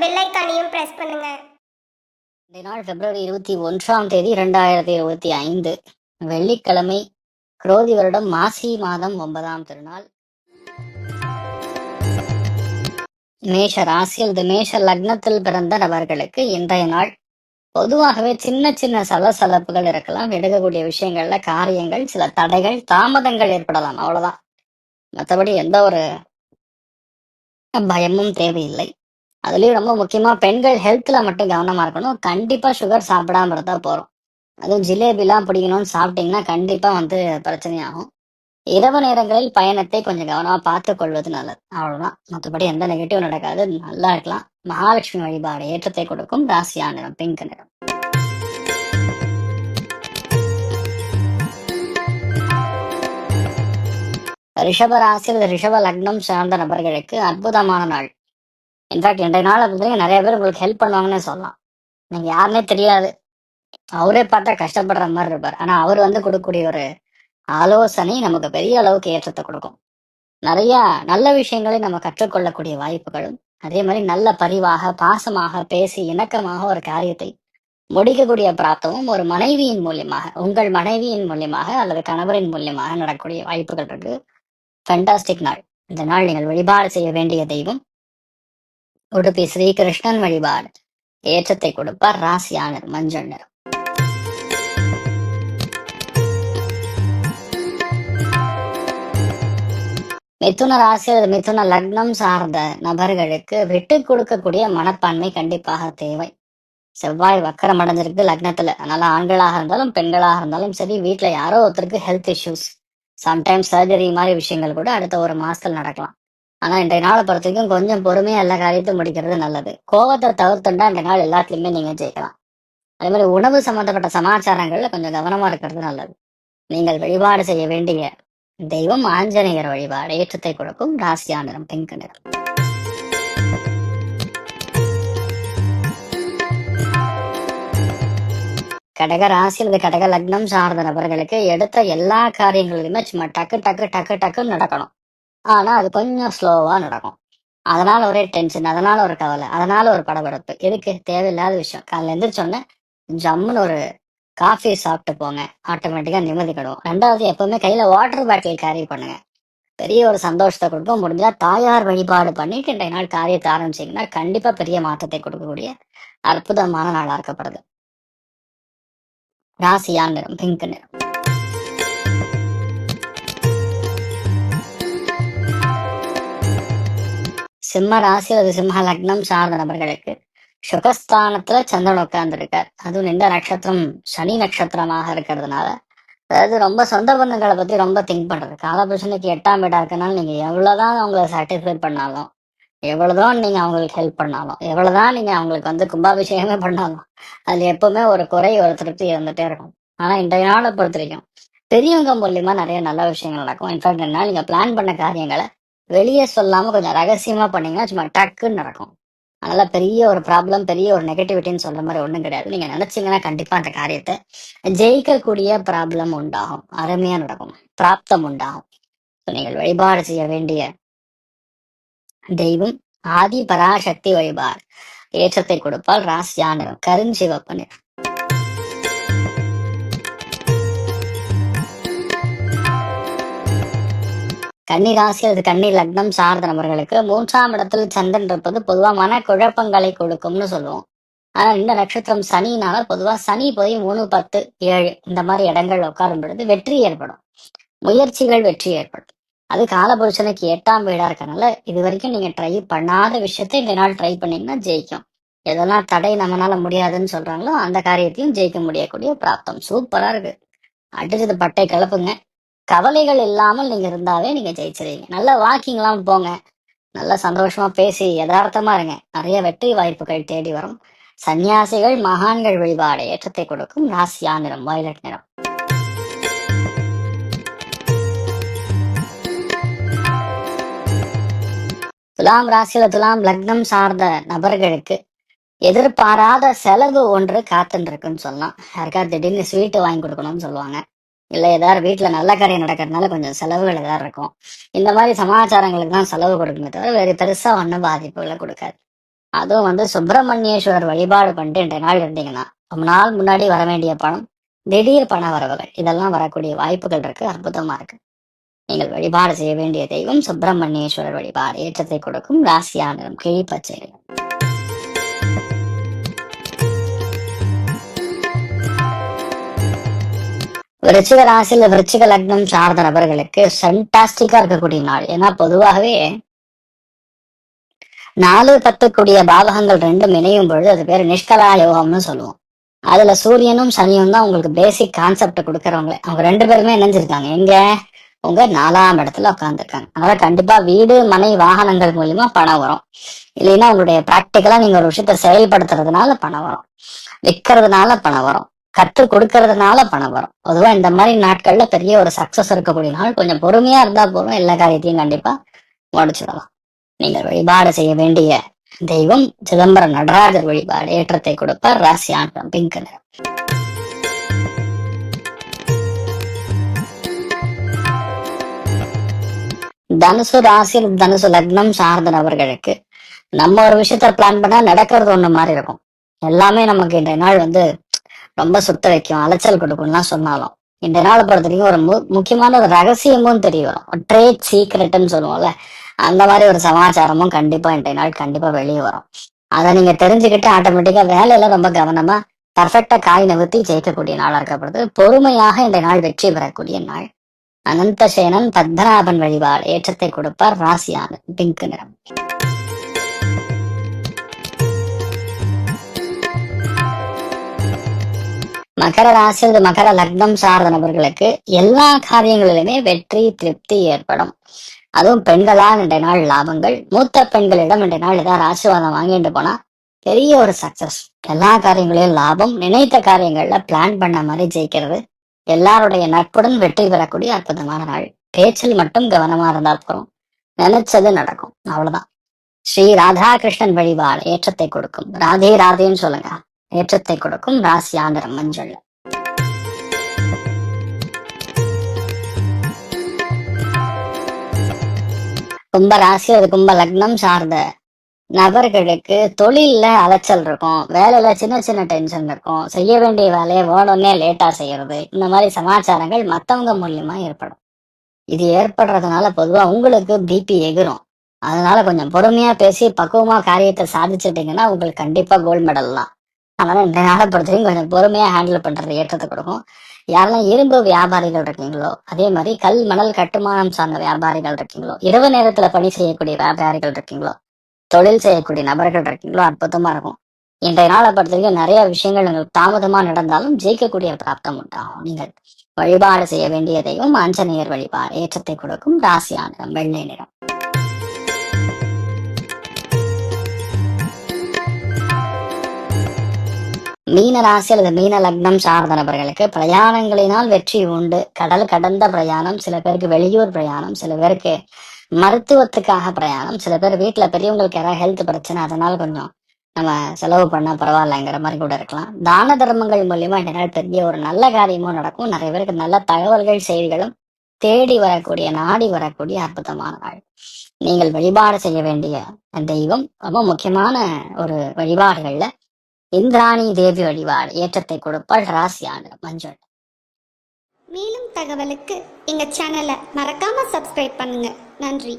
Bell ஐக்கானையும் press பண்ணுங்க. இந்த நாள் பிப்ரவரி இருபத்தி ஒன்றாம் தேதி இரண்டாயிரத்தி இருபத்தி ஐந்து. வெள்ளிக்கிழமை குரோதி வருடம் மாசி மாதம் ஒன்பதாம் திருநாள். மேஷ ராசி அல்லது மேஷ லக்னத்தில் பிறந்த நபர்களுக்கு இன்றைய நாள் பொதுவாகவே சின்ன சின்ன சலசலப்புகள் இருக்கலாம். எடுக்கக்கூடிய விஷயங்கள்ல காரியங்கள் சில தடைகள் தாமதங்கள் ஏற்படலாம். அவ்வளவுதான். மற்றபடி எந்த ஒரு பயமும் தேவையில்லை. அதுலயும் ரொம்ப முக்கியமா பெண்கள் ஹெல்த்ல மட்டும் கவனமா இருக்கணும். கண்டிப்பா சுகர் சாப்பிடாம இருந்தா போறோம் அதுவும் ஜிலேபிலாம் பிடிக்கணும்னு சாப்பிட்டீங்கன்னா கண்டிப்பா வந்து பிரச்சனையாகும். இரவு நேரங்களில் பயணத்தை கொஞ்சம் கவனமா பார்த்து கொள்வது நல்லது. அவ்வளவுதான். மற்றபடி எந்த நெகட்டிவ் நடக்காது. நல்லா இருக்கலாம். மகாலட்சுமி வழிபாடு ஏற்றத்தை கொடுக்கும். ராசியா நிறம் பிங்க் நிறம். ரிஷப ராசி ரிஷப லக்னம் சார்ந்த நபர்களுக்கு அற்புதமான நாள். இன்ஃபேக்ட் இன்றைய நாள் பார்த்தீங்கன்னா நிறைய பேர் உங்களுக்கு ஹெல்ப் பண்ணுவாங்கன்னு சொல்லலாம். நீங்க யாருன்னே தெரியாது. அவரே பார்த்தா கஷ்டப்படுற மாதிரி இருப்பார். ஆனா அவர் வந்து கொடுக்கக்கூடிய ஒரு ஆலோசனை நமக்கு பெரிய அளவுக்கு ஏற்றத்தை கொடுக்கும். நிறைய நல்ல விஷயங்களை நம்ம கற்றுக்கொள்ளக்கூடிய வாய்ப்புகளும் அதே மாதிரி நல்ல பரிவாக பாசமாக பேசி இணக்கமாக ஒரு காரியத்தை முடிக்கக்கூடிய பிராப்தமும் ஒரு மனைவியின் மூலியமாக உங்கள் மனைவியின் மூலியமாக அல்லது கணவரின் மூலியமாக நடக்கக்கூடிய வாய்ப்புகள் இருக்கு. ஃபென்டாஸ்டிக் நாள். இந்த நாள் நீங்கள் வழிபாடு செய்ய வேண்டிய தெய்வம். உடுப்பி ஸ்ரீகிருஷ்ணன் வழிபாடு. ஏற்றத்தை கொடுப்பார் ராசியானர் மஞ்சள் நிறம். மிதுன ராசி அல்லது மிதுன லக்னம் சார்ந்த நபர்களுக்கு விட்டு கொடுக்கக்கூடிய மனப்பான்மை கண்டிப்பாக தேவை. செவ்வாய் வக்கரம் அடைஞ்சிருக்கு லக்னத்துல. அதனால ஆண்களாக இருந்தாலும் பெண்களாக இருந்தாலும் சரி வீட்டுல யாரோ ஒருத்தருக்கு ஹெல்த் இஷ்யூஸ் சம்டைம்ஸ் சர்ஜரி மாதிரி விஷயங்கள் கூட அடுத்த ஒரு மாசத்துல நடக்கலாம். ஆனா இன்றைய நாளை பொறுத்த வரைக்கும் கொஞ்சம் பொறுமையா எல்லா காரியத்தையும் முடிக்கிறது நல்லது. கோவத்தை தவிர்த்துண்டா இந்த நாள் எல்லாத்துலயுமே நீங்க ஜெயிக்கலாம். அதே மாதிரி உணவு சம்பந்தப்பட்ட சமாச்சாரங்கள்ல கொஞ்சம் கவனமா இருக்கிறது நல்லது. நீங்கள் வழிபாடு செய்ய வேண்டிய தெய்வம் ஆஞ்சநேயர் வழிபாடு. ஏற்றத்தை கொடுக்கும் ராசியா நிறம் பிங்க் நிறம். கடக ராசி அல்லது கடக லக்னம் சார்ந்த நபர்களுக்கு எடுத்த எல்லா காரியங்களிலுமே சும்மா டக்கு டக்கு டக்கு டக்குன்னு நடக்கணும். ஆனா அது கொஞ்சம் ஸ்லோவா நடக்கும். அதனால ஒரே டென்ஷன் அதனால ஒரு கவலை அதனால ஒரு படபடப்பு. எதுக்கு? தேவையில்லாத விஷயம். காலைல எந்திரிச்சோடனே ஜம்முன்னு ஒரு காஃபி சாப்பிட்டு போங்க. ஆட்டோமேட்டிக்கா நிம்மதி கிடும் ரெண்டாவது எப்பவுமே கையில வாட்டர் பாட்டில் கேரி பண்ணுங்க. பெரிய ஒரு சந்தோஷத்தை கொடுக்கும். முடிஞ்சா தாயார் வழிபாடு பண்ணிட்டு இன்றைய நாள் காரியத்தை ஆரம்பிச்சீங்கன்னா கண்டிப்பா பெரிய மாற்றத்தை கொடுக்கக்கூடிய அற்புதமான நாளா இருக்கப்படுது. ராசியா நிறம் பிங்க் நிறம். சிம்ம ராசி அது சிம்ம லக்னம் சார்ந்த நபர்களுக்கு சுகஸ்தானத்துல சந்திரன் உட்கார்ந்துருக்கார். அதுவும் இந்த நட்சத்திரம் சனி நட்சத்திரமாக இருக்கிறதுனால. அதாவது ரொம்ப சொந்த பந்தங்களை பத்தி ரொம்ப திங்க் பண்றது. காலபுருஷனுக்கு எட்டாம் வீடா இருக்கனால நீங்க எவ்வளவுதான் அவங்கள சாட்டிஸ்ஃபை பண்ணாலும் எவ்வளவுதான் நீங்க அவங்களுக்கு ஹெல்ப் பண்ணாலும் எவ்வளவுதான் நீங்க அவங்களுக்கு வந்து கும்பாபிஷேகமே பண்ணாலும் அதுல எப்பவுமே ஒரு குறை ஒரு திருப்தி இருந்துட்டே இருக்கும். ஆனா இன்றைய நாளை பொறுத்த வரைக்கும் பெரியவங்க மூலியமா நிறைய நல்ல விஷயங்கள் நடக்கும். இன்ஃபேக்ட் என்ன நீங்க பிளான் பண்ண காரியங்களை வெளியே சொல்லாம கொஞ்சம் ரகசியமா பண்ணீங்கன்னா சும்மா டக்குன்னு நடக்கும். அதனால பெரிய ஒரு ப்ராப்ளம் பெரிய ஒரு நெகட்டிவிட்டின்னு சொல்ற மாதிரி ஒன்றும் கிடையாது. நீங்க நினைச்சீங்கன்னா கண்டிப்பா அந்த காரியத்தை ஜெயிக்கக்கூடிய ப்ராப்ளம் உண்டாகும். அருமையா நடக்கும். பிராப்தம் உண்டாகும். நீங்கள் வழிபாடு செய்ய வேண்டிய தெய்வம் ஆதி பராசக்தி வழிபாடு. ஏற்றத்தை கொடுப்பால் ராசியா நிறம். கன்னி ராசி அல்லது கன்னி லக்னம் சார்ந்த நபர்களுக்கு மூன்றாம் இடத்தில் சந்திரன் இருப்பது பொதுவாக மன குழப்பங்களை கொடுக்கும்னு சொல்லுவோம். ஆனா இந்த நட்சத்திரம் சனினால பொதுவா சனி போய் மூணு பத்து ஏழு இந்த மாதிரி இடங்கள் உட்காரும் பொழுது வெற்றி ஏற்படும். முயற்சிகள் வெற்றி ஏற்படும். அது காலபுருஷனுக்கு எட்டாம் வீடா இருக்கனால இது வரைக்கும் நீங்க ட்ரை பண்ணாத விஷயத்தை இந்த நாள் ட்ரை பண்ணீங்கன்னா ஜெயிக்கும். எதெல்லாம் தடை நம்மளால முடியாதுன்னு சொல்றாங்களோ அந்த காரியத்தையும் ஜெயிக்க முடியக்கூடிய பிராப்தம். சூப்பரா இருக்கு. அடிச்சது பட்டை கலப்புங்க கவலைகள் இல்லாமல் நீங்க இருந்தாவே நீங்க ஜெயிச்சிருவீங்க. நல்ல வாக்கிங் எல்லாம் போங்க. நல்ல சந்தோஷமா பேசி யதார்த்தமா இருங்க. நிறைய வெற்றி வாய்ப்புகள் தேடி வரும். சன்னியாசிகள் மகான்கள் வழிபாடு ஏற்றத்தை கொடுக்கும். ராசியா நிறம் வயலட் நிறம். துலாம் ராசியில துலாம் லக்னம் சார்ந்த நபர்களுக்கு எதிர்பாராத செலவு ஒன்று காத்துன்னு இருக்குன்னு சொல்லலாம். யாருக்கா திடீர்னு ஸ்வீட்டு வாங்கி கொடுக்கணும்னு சொல்லுவாங்க. இல்ல ஏதாவது வீட்டுல நல்ல காரியம் நடக்கிறதுனால கொஞ்சம் செலவுகள் ஏதாவது இருக்கும். இந்த மாதிரி சமாச்சாரங்களுக்கு தான் செலவு கொடுக்குமே தவிர வேற பெருசா ஒன்றும் பாதிப்புகளை கொடுக்காது. அதுவும் வந்து சுப்பிரமணியேஸ்வரர் வழிபாடு பண்ணிட்டு இன்றைய நாள் இருந்தீங்கன்னா ரொம்ப நாள் முன்னாடி வர வேண்டிய பணம் திடீர் பண வரவுகள் இதெல்லாம் வரக்கூடிய வாய்ப்புகள் இருக்கு அற்புதமா இருக்கு. நீங்கள் வழிபாடு செய்ய வேண்டிய தெய்வம் சுப்பிரமணியேஸ்வரர் வழிபாடு ஏற்றத்தை கொடுக்கும் ராசியானரும் கிழிப்பச்சை விருச்சிக ராசியில விருச்சிக லக்னம் சார்ந்த நபர்களுக்கு ஃபென்டாஸ்டிக்கா இருக்கக்கூடிய நாள். ஏன்னா பொதுவாகவே நாலு பத்து கூடிய பாவகங்கள் ரெண்டும் இணையும் பொழுது அது பேர் நிஷ்கலா யோகம்னு சொல்லுவோம். அதுல சூரியனும் சனியும் தான் உங்களுக்கு பேசிக் கான்செப்ட் கொடுக்கறவங்க அவங்க ரெண்டு பேருமே இணைஞ்சிருக்காங்க. எங்க? உங்க நாலாம் இடத்துல உட்காந்துருக்காங்க அதனால கண்டிப்பா வீடு மனை வாகனங்கள் மூலியமா பணம் வரும். இல்லைன்னா உங்களுடைய பிராக்டிக்கலா நீங்க ஒரு விஷயத்த செயல்படுத்துறதுனால பணம் வரும். விற்கிறதுனால பணம் வரும். கற்றுக் கொடுக்கறதுனால பணம் வரும். பொதுவா இந்த மாதிரி நாட்கள்ல பெரிய ஒரு சக்சஸ் இருக்கக்கூடிய நாள் கொஞ்சம் பொறுமையா இருந்தா போதும். எல்லா காரியத்தையும் கண்டிப்பா முடிச்சிடலாம். நீங்கள் வழிபாடு செய்ய வேண்டிய தெய்வம் சிதம்பரம் நடராஜர் வழிபாடு. ஏற்றத்தை கொடுப்பார். ராசியாண்டம் பிங்க் நிறம். தனுசு ராசியில் தனுசு லக்னம் சார்ந்த நபர்களுக்கு நம்ம ஒரு விஷயத்த பிளான் பண்ணா நடக்கிறது ஒண்ணு மாதிரி இருக்கும். எல்லாமே நமக்கு இன்றைய நாள் வந்து ரொம்ப சுத்த வைக்கும் அலைச்சல் கொடுக்கும்லாம் சொன்னாலும். இந்த நாளை பொறுத்த வரைக்கும் ஒரு மு- முக்கியமான ஒரு ரகசியமும் தெரிய வரும். ட்ரேட் சீக்ரெட்னு சொல்லுவோம்ல அந்த மாதிரி ஒரு சமாச்சாரமும் கண்டிப்பா இன்றைய நாள் கண்டிப்பா வெளியே வரும். அதை நீங்க தெரிஞ்சுக்கிட்டு ஆட்டோமேட்டிக்கா வேலையில ரொம்ப கவனமா பர்ஃபெக்டா காய் நிவர்த்தி ஜெயிக்கக்கூடிய நாளா இருக்கப்படுது பொறுமையாக இந்த நாள் வெற்றி பெறக்கூடிய நாள். அனந்த சேனன் பத்மநாபன் வழிபாடு ஏற்றத்தை கொடுப்பார் ராசியான பிங்க் நிறம். மகர ராசி மகர லக்னம் சார்ந்த நபர்களுக்கு எல்லா காரியங்களிலுமே வெற்றி திருப்தி ஏற்படும். அதுவும் பெண்களால் இன்றைய நாள் லாபங்கள். மூத்த பெண்களிடம் இன்றைய நாள் ஏதாவது ஆசீர்வாதம் வாங்கிட்டு போனா பெரிய ஒரு சக்சஸ் எல்லா காரியங்களிலும் லாபம். நினைத்த காரியங்கள்ல பிளான் பண்ண மாதிரி ஜெயிக்கிறது. எல்லாருடைய நட்புடன் வெற்றி பெறக்கூடிய அற்புதமான நாள். பேச்சில் மட்டும் கவனமா இருந்தா போறோம் நினைச்சது நடக்கும். அவ்வளவுதான். ஸ்ரீ ராதாகிருஷ்ணன் வழிபாடு ஏற்றத்தை கொடுக்கும். ராதே ராதேன்னு சொல்லுங்க. ஏற்றத்தை கொடுக்கும் ராசி ஆந்திரம் மஞ்சள். கும்ப ராசி அது கும்ப லக்னம் சார்ந்த நபர்களுக்கு தொழில்ல அலைச்சல் இருக்கும். வேலையில சின்ன சின்ன டென்ஷன் இருக்கும். செய்ய வேண்டிய வேலையை வேணும்னே லேட்டா செய்யறது. இந்த மாதிரி சமாச்சாரங்கள் மத்தவங்க மூலியமா ஏற்படும். இது ஏற்படுறதுனால பொதுவா உங்களுக்கு பிபி எகிரும். அதனால கொஞ்சம் பொறுமையா பேசி பக்குவமா காரியத்தை சாதிச்சிட்டீங்கன்னா உங்களுக்கு கண்டிப்பா கோல்டு மெடல் தான். அதனால இந்த நாளை பொறுத்தவரைக்கும் கொஞ்சம் பொறுமையா ஹேண்டில் பண்றது ஏற்றத்தை கொடுக்கும். யாரெல்லாம் இரும்பு வியாபாரிகள் இருக்கீங்களோ அதே மாதிரி கல் மணல் கட்டுமானம் சார்ந்த வியாபாரிகள் இருக்கீங்களோ இரவு நேரத்துல பணி செய்யக்கூடிய வியாபாரிகள் இருக்கீங்களோ தொழில் செய்யக்கூடிய நபர்கள் இருக்கீங்களோ அற்புதமா இருக்கும். இன்றைய நாளை பொறுத்த வரைக்கும் நிறைய விஷயங்கள் உங்களுக்கு தாமதமா நடந்தாலும் ஜெயிக்கக்கூடிய பிராப்தம் உண்டாகும். நீங்கள் வழிபாடு செய்ய வேண்டிய தெய்வம் ஆஞ்சநேயர் வழிபாடு. ஏற்றத்தை கொடுக்கும் ராசியான வெள்ளை நிறம். மீன ராசி அல்லது மீன லக்னம் சார்ந்த நபர்களுக்கு பிரயாணங்களினால் வெற்றி உண்டு. கடல் கடந்த பிரயாணம் சில பேருக்கு வெளியூர் பிரயாணம் சில பேருக்கு மருத்துவத்துக்காக பிரயாணம் சில பேர் வீட்டுல பெரியவங்களுக்கு யாராவது ஹெல்த் பிரச்சனை அதனால கொஞ்சம் நம்ம செலவு பண்ணா பரவாயில்லைங்கிற மாதிரி கூட இருக்கலாம். தான தர்மங்கள் மூலியமா என்னால் பெரிய ஒரு நல்ல காரியமும் நடக்கும். நிறைய பேருக்கு நல்ல தகவல்கள் செய்திகளும் தேடி வரக்கூடிய நாடி வரக்கூடிய அற்புதமான நாள். நீங்கள் வழிபாடு செய்ய வேண்டிய தெய்வம் ரொம்ப முக்கியமான ஒரு வழிபாடுகள்ல இந்திராணி தேவி வழிபாடு ஏற்றத்தை கொடுப்பாள் ராசியான மஞ்சள். மேலும் தகவலுக்கு எங்க சேனலை மறக்காம சப்ஸ்கிரைப் பண்ணுங்க. நன்றி.